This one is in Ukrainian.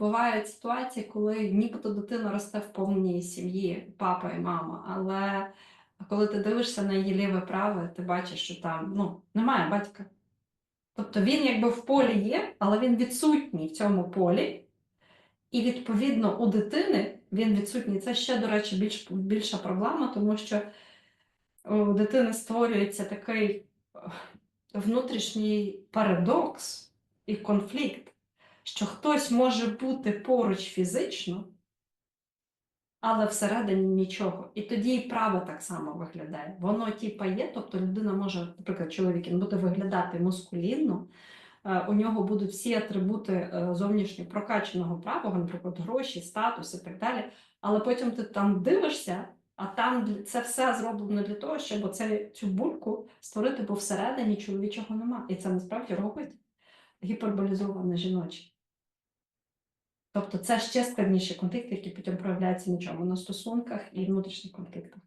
бувають ситуації, коли нібито дитина росте в повній сім'ї, папа і мама, але коли ти дивишся на її ліве праве, ти бачиш, що там ну, немає батька. Тобто він якби в полі є, але він відсутній в цьому полі. І відповідно у дитини він відсутній. Це ще, до речі, більш, більша проблема, тому що у дитини створюється такий е, внутрішній парадокс і конфлікт, що хтось може бути поруч фізично, але всередині нічого. І тоді і право так само виглядає. Воно типа є, тобто людина може, наприклад, чоловік він буде виглядати мускулінно, е, у нього будуть всі атрибути е, зовнішньо прокачаного правого, наприклад, гроші, статус і так далі. Але потім ти там дивишся, а там це все зроблено для того, щоб оце, цю бульку створити, бо всередині чоловічого нема. І це насправді робить гіперболізоване жіноче. Тобто це ще складніші конфлікти, які потім проявляються нічому? На стосунках і внутрішніх конфліктах.